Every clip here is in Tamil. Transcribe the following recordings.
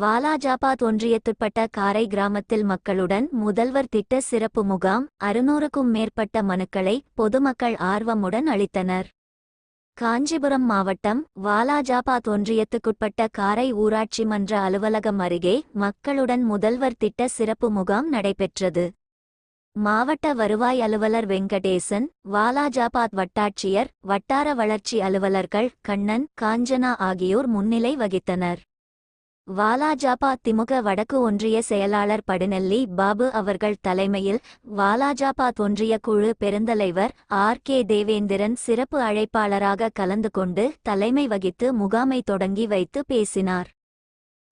வாலாஜாபாத் ஒன்றியத்துட்பட்ட காரை கிராமத்தில் மக்களுடன் முதல்வர் திட்ட சிறப்பு முகாம் அறுநூறுக்கும் மேற்பட்ட மனுக்களை பொதுமக்கள் ஆர்வமுடன் அளித்தனர். காஞ்சிபுரம் மாவட்டம் வாலாஜாபாத் ஒன்றியத்துக்குட்பட்ட காரை ஊராட்சி மன்ற அலுவலகம் அருகே மக்களுடன் முதல்வர் திட்ட சிறப்பு முகாம் நடைபெற்றது. மாவட்ட வருவாய் அலுவலர் வெங்கடேசன் வாலாஜாபாத் வட்டாட்சியர் வட்டார வளர்ச்சி அலுவலர்கள் கண்ணன் காஞ்சனா ஆகியோர் முன்னிலை வகித்தனர். வாலாஜாபா திமுக வடக்கு ஒன்றிய செயலாளர் படுநெல்லி பாபு அவர்கள் தலைமையில் வாலாஜாபாத் ஒன்றிய குழு பெருந்தலைவர் ஆர் கே தேவேந்திரன் சிறப்பு அழைப்பாளராக கலந்து கொண்டு தலைமை வகித்து முகாமை தொடங்கி வைத்து பேசினார்.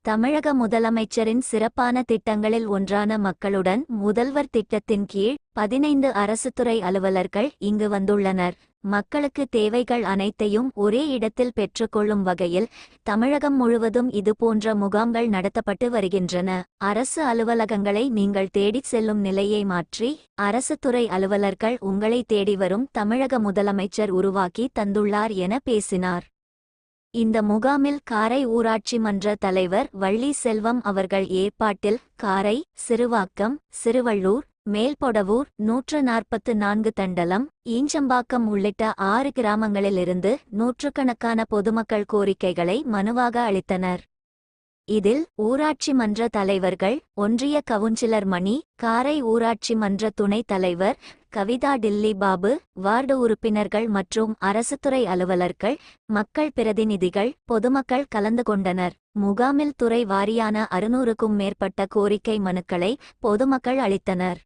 தமிழக முதலமைச்சரின் சிறப்பான திட்டங்களில் ஒன்றான மக்களுடன் முதல்வர் திட்டத்தின் கீழ் பதினைந்து அரசுத்துறை அலுவலர்கள் இங்கு வந்துள்ளனர். மக்களுக்கு தேவைகள் அனைத்தையும் ஒரே இடத்தில் பெற்றுக்கொள்ளும் வகையில் தமிழகம் முழுவதும் இதுபோன்ற முகாம்கள் நடத்தப்பட்டு வருகின்றன. அரசு அலுவலகங்களை நீங்கள் தேடிச் செல்லும் நிலையை மாற்றி அரசுத்துறை அலுவலர்கள் உங்களை தேடி வரும் தமிழக முதலமைச்சர் உருவாக்கி தந்துள்ளார் என பேசினார். இந்த முகாமில் காரை ஊராட்சி மன்ற தலைவர் வள்ளி செல்வம் அவர்கள் ஏற்பாட்டில் காரை சிறுவாக்கம் சிறுவள்ளூர் மேல்பொடவூர் நூற்று நாற்பத்து நான்கு தண்டலம் ஈஞ்சம்பாக்கம் உள்ளிட்ட ஆறு கிராமங்களிலிருந்து நூற்றுக்கணக்கான பொதுமக்கள் கோரிக்கைகளை மனுவாக அளித்தனர். இதில் ஊராட்சி மன்ற தலைவர்கள் ஒன்றிய கவுன்சிலர் மணி காரை ஊராட்சி மன்ற துணைத் தலைவர் கவிதா டில்லி பாபு வார்டு உறுப்பினர்கள் மற்றும் அரசுத்துறை அலுவலர்கள் மக்கள் பிரதிநிதிகள் பொதுமக்கள் கலந்து கொண்டனர். முகாமில் துறை வாரியான அறுநூறுக்கும் மேற்பட்ட கோரிக்கை மனுக்களை பொதுமக்கள் அளித்தனர்.